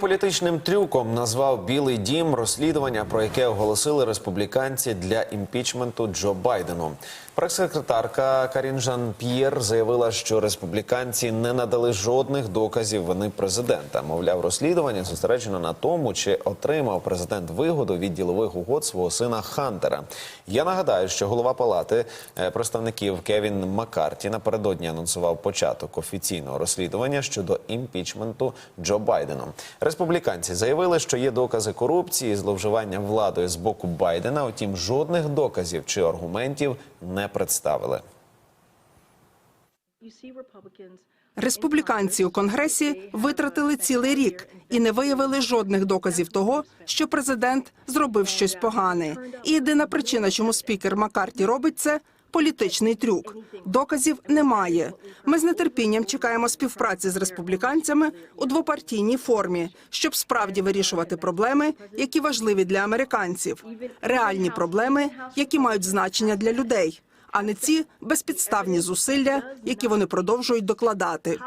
Політичним трюком назвав Білий Дім розслідування, про яке оголосили республіканці для імпічменту Джо Байдену. Прес-секретарка Карін Жан П'єр заявила, що республіканці не надали жодних доказів вини президента. Мовляв, розслідування зосереджено на тому, чи отримав президент вигоду від ділових угод свого сина Хантера. Я нагадаю, що голова палати е, представників Кевін Маккарті напередодні анонсував початок офіційного розслідування щодо імпічменту Джо Байдену. Республіканці заявили, що є докази корупції, і зловживання владою з боку Байдена. Утім, жодних доказів чи аргументів не представили. Республіканці у конгресі витратили цілий рік і не виявили жодних доказів того, що президент зробив щось погане. І єдина причина, чому спікер Маккарті робить це. Політичний трюк доказів немає. Ми з нетерпінням чекаємо співпраці з республіканцями у двопартійній формі, щоб справді вирішувати проблеми, які важливі для американців, реальні проблеми, які мають значення для людей, а не ці безпідставні зусилля, які вони продовжують докладати.